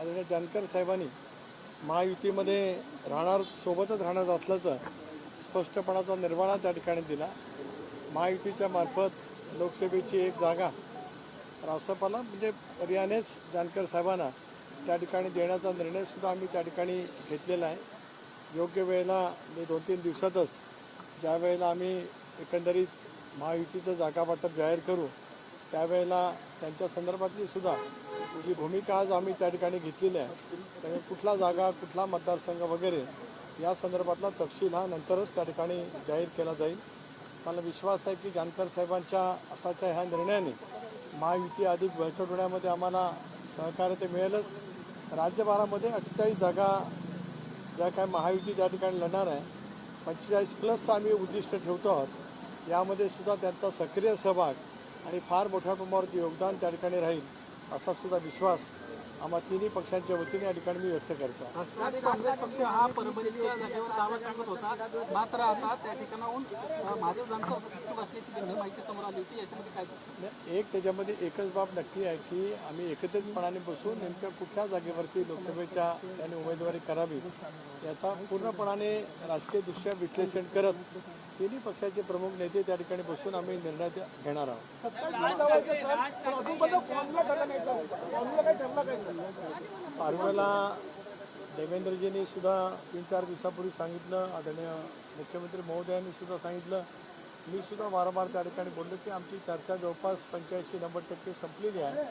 आदरणीय जानकर साहेबांनी महायुतीमध्ये राहणार सोबतच राहणार असल्याचं स्पष्टपणाचा निर्वाळा त्या ठिकाणी दिला. महायुतीच्या मार्फत लोकसभेची एक जागा रासपाला म्हणजे पर्यानेच जानकर साहेबांना त्या ठिकाणी देण्याचा निर्णयसुद्धा आम्ही त्या ठिकाणी घेतलेला आहे. योग्य वेळेला मी दोन तीन दिवसातच ज्या वेळेला आम्ही एकंदरीत महायुतीचं जागा वाटप जाहीर करू त्यावेळेला त्यांच्या संदर्भातली सुद्धा जी भूमिका आज आम्ही त्या ठिकाणी घेतलेली आहे त्यामुळे कुठला जागा कुठला मतदारसंघ वगैरे या संदर्भातला तपशील हा नंतरच त्या ठिकाणी जाहीर केला जाईल. मला विश्वास आहे की जानकर साहेबांच्या आताच्या ह्या निर्णयाने महायुती अधिक बळकट होण्यामध्ये आम्हाला सहकार्य ते मिळेलच. राज्यभरामध्ये अठ्ठेचाळीस जागा ज्या काय महायुती त्या ठिकाणी लढणार आहे पंचेचाळीस प्लस आम्ही उद्दिष्ट ठेवतो आहोत. यामध्ये सुद्धा त्यांचा सक्रिय सहभाग आणि फार मोठ्या प्रमाणावरती योगदान त्या ठिकाणी राहील असा सुद्धा विश्वास आम्हा तिन्ही पक्षांच्या वतीने या ठिकाणी मी व्यक्त करतो. काँग्रेस पक्ष हा परभणीच्या जागेवर दावा टाकत होता. मात्र आता त्या ठिकाणाहून महादेव जानकर असल्याची माहिती समोर आली होती. याच्यामध्ये काय एक त्याच्यामध्ये एकच बाब नक्की आहे की आम्ही एकत्रितपणाने बसून नेमक्या कुठल्या जागेवरती लोकसभेच्या त्यांनी उमेदवारी करावी याचा पूर्णपणाने राजकीय दृष्ट्या विश्लेषण करत तिन्ही पक्षाचे प्रमुख नेते त्या ठिकाणी बसून आम्ही निर्णय घेणार आहोत. पारवेला देवेंद्रजींनी सुद्धा तीन चार दिवसापूर्वी सांगितलं आदरणीय मुख्यमंत्री महोदयांनी सुद्धा सांगितलं. मी सुद्धा वारंवार त्या ठिकाणी बोललो की आमची चर्चा जवळपास पंच्याऐंशी नव्वद टक्के संपलेली आहे.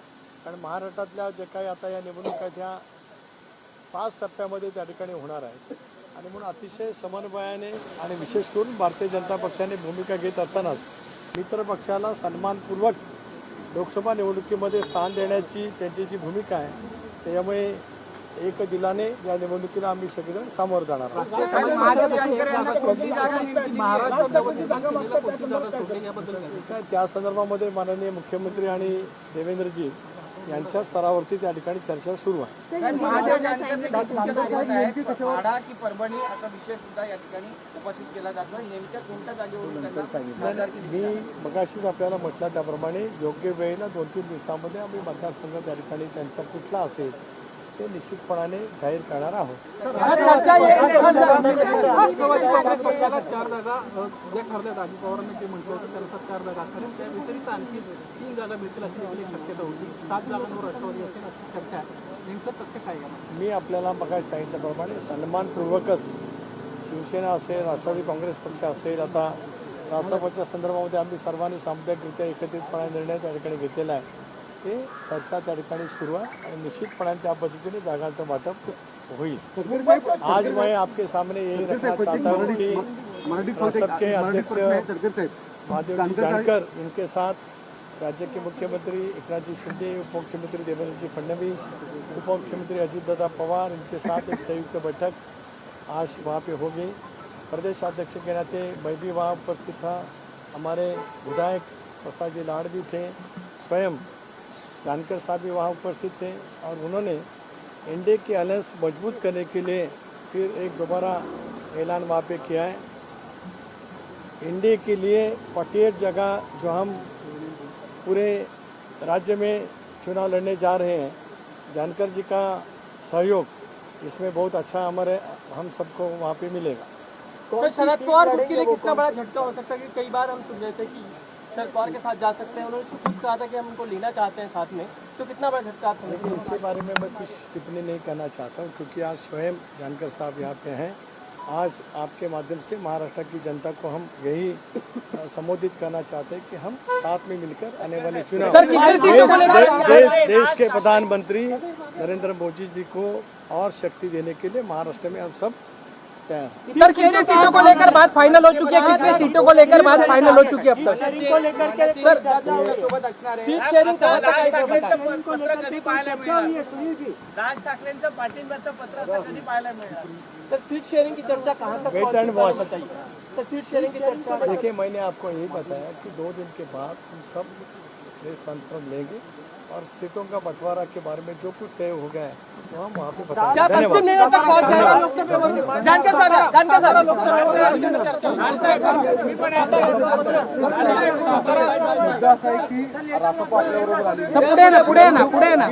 कारण महाराष्ट्रातल्या जे काही आता या निवडणुका आहेत ह्या पाच टप्प्यामध्ये त्या ठिकाणी होणार आहेत. आणि म्हणून अतिशय समन्वयाने आणि विशेष करून भारतीय जनता पक्षाने भूमिका घेत असतानाच मित्र पक्षाला सन्मानपूर्वक लोकसभा निवडणुकीमध्ये स्थान देण्याची त्यांची जी भूमिका आहे त्याच्यामुळे एक दिलाने या निवडणुकीला आम्ही सगळेजण सामोरं जाणार त्या संदर्भामध्ये माननीय मुख्यमंत्री आणि देवेंद्रजी यांच्या स्तरावरती त्या ठिकाणी चर्चा सुरू आहे. मी मगाशीच आपल्याला म्हटलं त्याप्रमाणे योग्य वेळेला दोन तीन दिवसामध्ये आम्ही मतदारसंघ त्या ठिकाणी त्यांचा कुठला असेल ते निश्चितपणाने जाहीर करणार आहोत. अजित पवारांनी म्हटलं होतं मी आपल्याला मगाशी सांगितल्याप्रमाणे सन्मानपूर्वकच शिवसेना असेल राष्ट्रवादी काँग्रेस पक्ष असेल आता राष्ट्रपतीच्या संदर्भामध्ये आम्ही सर्वांनी सामुदायिकरित्या एकत्रितपणे निर्णय त्या ठिकाणी घेतलेला आहे. ते चर्चा त्या ठिकाणी सुरू आहे आणि निश्चितपणे त्या पद्धतीने जागांचं वाटप होईल. आज मैं आपके सामने यही रखना चाहता हूँ कि सबके अध्यक्ष महादेव जानकर इनके साथ राज्य के मुख्यमंत्री एकनाथ जी शिंदे उप मुख्यमंत्री देवेंद्र जी फडणवीस उप मुख्यमंत्री अजीतदादा पवार इनके साथ एक संयुक्त बैठक आज वहाँ पे होगी। प्रदेश अध्यक्ष के नाते मैं भी वहाँ उपस्थित था। हमारे विधायक प्रसाद जी लाड़ भी थे। स्वयं जानकर साहब भी वहाँ उपस्थित थे और उन्होंने एनडीए के अलायंस मज़बूत करने के लिए फिर एक दोबारा ऐलान वहाँ पे किया है। एनडीए के लिए 48 जगह जो हम पूरे राज्य में चुनाव लड़ने जा रहे हैं जानकर जी का सहयोग इसमें बहुत अच्छा हमारे हम सबको वहाँ पे मिलेगा। तो शरद पवार के लिए कितना बड़ा झटका हो सकता है? कि कई बार हम सुन रहे थे कि पवार के साथ जा सकते हैं। उन्होंने खुद कहा था कि हम उनको लेना चाहते हैं साथ में। तो कितना बड़ा झटका आप समझते इसके बारे में मैं कुछ टिप्पणी नहीं करना चाहता हूँ क्योंकि आज स्वयं जानकर साहब यहाँ पे हैं। आज आपके माध्यम से महाराष्ट्र की जनता को हम यही संबोधित करना चाहते हैं कि हम साथ में मिलकर आने वाले चुनाव देश, देश, देश के प्रधानमंत्री नरेंद्र मोदी जी को और शक्ति देने के लिए महाराष्ट्र में हम सब तैयार हैं। सर कितने सीटों को लेकर बात फाइनल हो चुकी है कितने सीटों को लेकर बात फाइनल हो चुकी है अब तक। राज ठाकरेंचं पाठिंब्याचं पत्र आता कधी पाहायला मिळणार सर सीट शेयरिंग की चर्चा कहाँ तक वेट एंड वॉच बताइए। सर सीट शेयरिंग की चर्चा देखिए मैंने आपको यही बताया कि दो दिन के बाद हम सब प्रेस कॉन्फ्रेंस लेंगे और सीटों का बंटवारा के बारे में जो कुछ तय हो गया है क्या पश्चिम अंतिम तक पहुंच गए जानकर सर जानकर सर पुढे ना पुढे ना पुढे ना।